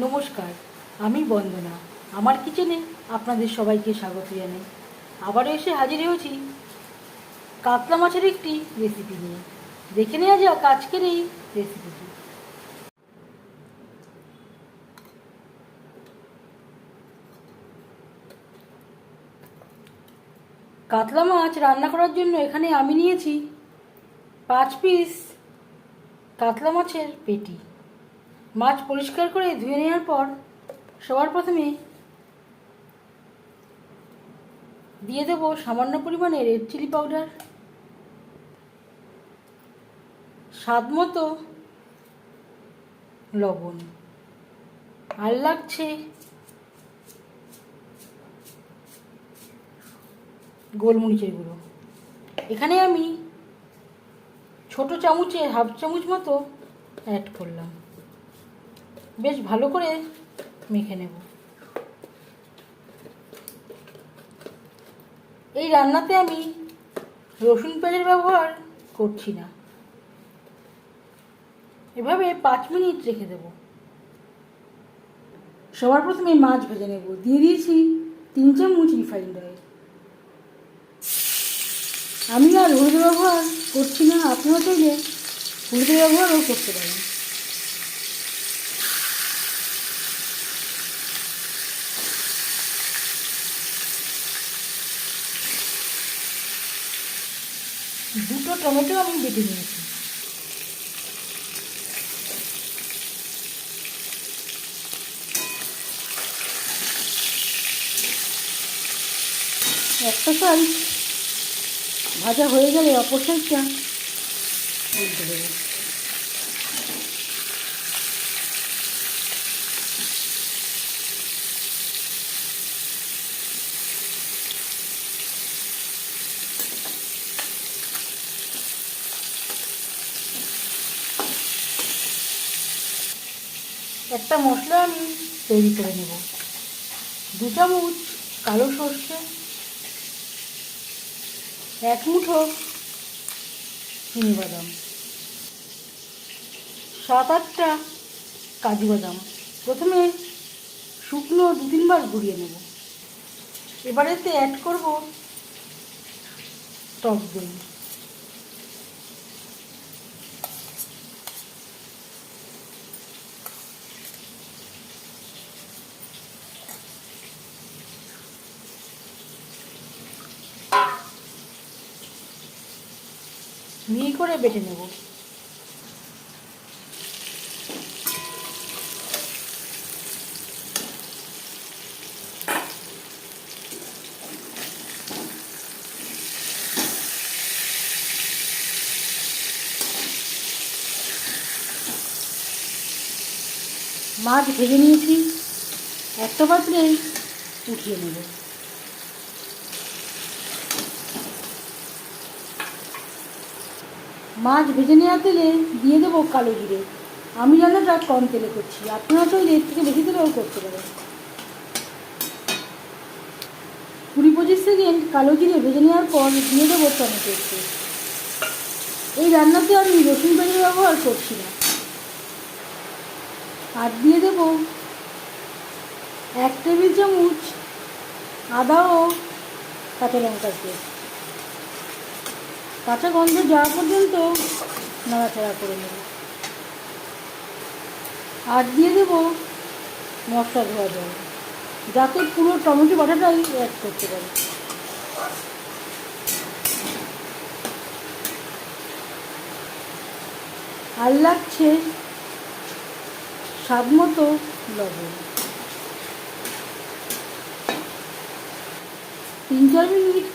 নমস্কার, আমি বন্দনা। আমার কিচেনে আপনাদের সবাইকে স্বাগত জানাই। আবারও এসে হাজির হয়েছি কাতলা মাছের একটি রেসিপি নিয়ে। দেখে নেওয়া যাক আজকের এই রেসিপিটি কাতলা মাছ রান্না করার জন্য এখানে আমি নিয়েছি পাঁচ পিস কাতলা মাছের পেটি। মাছ পরিষ্কার করে ধুয়ে নেওয়ার পর সবার প্রথমে দিয়ে দেবো সামান্য পরিমাণে রেড চিলি পাউডার স্বাদ মতো লবণ। আর লাগছে গোলমরিচের গুঁড়ো। এখানে আমি ছোট চামচে হাফ চামচ মতো অ্যাড করলাম। বেশ ভালো করে মেখে নেব। এই রান্নাতে আমি রসুন পেঁয়াজের ব্যবহার করছি না। এভাবে পাঁচ মিনিট রেখে দেব। সবার প্রথমে মাছ ভেজে নেব। দিয়ে দিয়েছি তিন চামচ রিফাইন্ড অয়েল আমি আর হলুদ ব্যবহার করছি না। আপনারা চাইলে হলুদের ব্যবহারও করতে পারেন। দুটো টমেটো আমি বেটে নিয়েছি। একটা সাইজ ভাজা হয়ে গেলে অপর একটা মশলা আমি তৈরি করে নেব। দু চামচ কালো সর্ষে, এক মুঠো চিনি বাদাম, সাত আটটা কাজু বাদাম। প্রথমে শুকনো দু তিনবার ঘুরিয়ে নেব। এবারেতে অ্যাড করব টক দই। মিহি করে বেটে নেব। মাছ ভেজে নিয়েছি একটা পাত্রে উঠিয়ে নেব। মাছ ভেজে নেওয়া তেলে দিয়ে দেবো কালো জিরে। আমি রান্নাটা কম তেলে করছি। আপনারা চাইলে এর থেকে বেশি তেলেও করতে পারেন। কুড়ি পঁচিশ সেকেন্ড কালো জিরে ভেজে নেওয়ার পর দিয়ে দেবো টমেটো এই রান্নাতে আমি রসুন পেঁয়াজের ব্যবহার করছি না। আর দিয়ে দেব এক টেবিল চামচ আদা ও কাঁচা লঙ্কার পেস্ট কাঁচা গন্ধ যাওয়া পর্যন্ত নাড়াচাড়া করে নেব। আর দিয়ে দেব মশলা ধোয়া জল, যাতে পুরো টমেটো বাটাটাই অ্যাড করতে পারি। আর লাগছে স্বাদ মতো লবণ। তিন চার মিনিট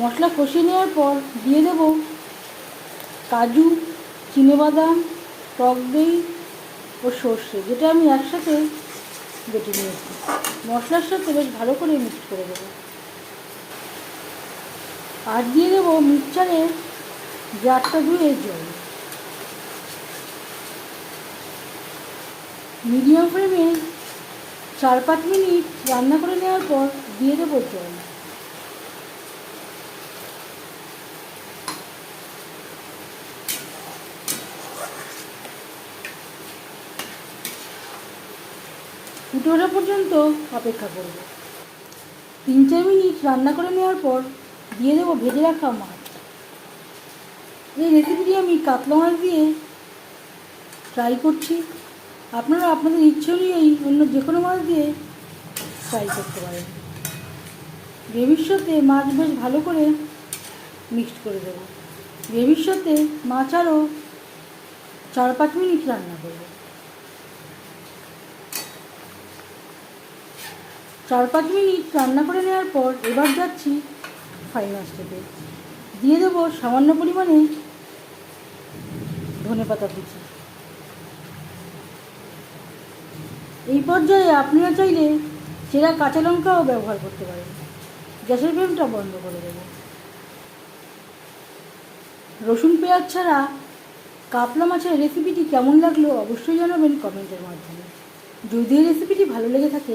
মশলা কষিয়ে নেওয়ার পর দিয়ে দেব কাজু বাদাম টক দই ও সর্ষে, যেটা আমি একসাথে বেটে নিয়েছি। মশলার সাথে বেশ ভালো করে মিক্স করে দেবো। আর দিয়ে দেবো মিক্সচারে জারটা ধুয়ে জল। মিডিয়াম ফ্লেমে চার পাঁচ মিনিট রান্না করে নেওয়ার পর দিয়ে দেবো জল। ফুটে ওঠা পর্যন্ত অপেক্ষা করব। তিন চার মিনিট রান্না করে নেওয়ার পর দিয়ে দেবো ভেজে রাখা মাছ। এই রেসিপিটি আমি কাতলা মাছ দিয়ে ট্রাই করছি। আপনারা আপনাদের ইচ্ছে অনুযায়ী অন্য যে কোনো মাছ দিয়ে ট্রাই করতে পারেন। গ্রেভির সাথে মাছ বেশ ভালো করে মিক্সড করে দেবো। গ্রেভির সাথে মাছ আরও চার পাঁচ মিনিট রান্না করব। চার পাঁচ মিনিট রান্না করে নেওয়ার পর এবার যাচ্ছি ফাইনাল স্টেপে দিয়ে দেবো সামান্য পরিমাণে ধনে পাতা কুচি। এই পর্যায়ে আপনারা চাইলে চেরা কাঁচা লঙ্কাও ব্যবহার করতে পারেন। গ্যাসের ফ্লেমটা বন্ধ করে দেবো। রসুন পেঁয়াজ ছাড়া কাতলা মাছের রেসিপিটি কেমন লাগল অবশ্যই জানাবেন কমেন্টের মাধ্যমে। যদি এই রেসিপিটি ভালো লেগে থাকে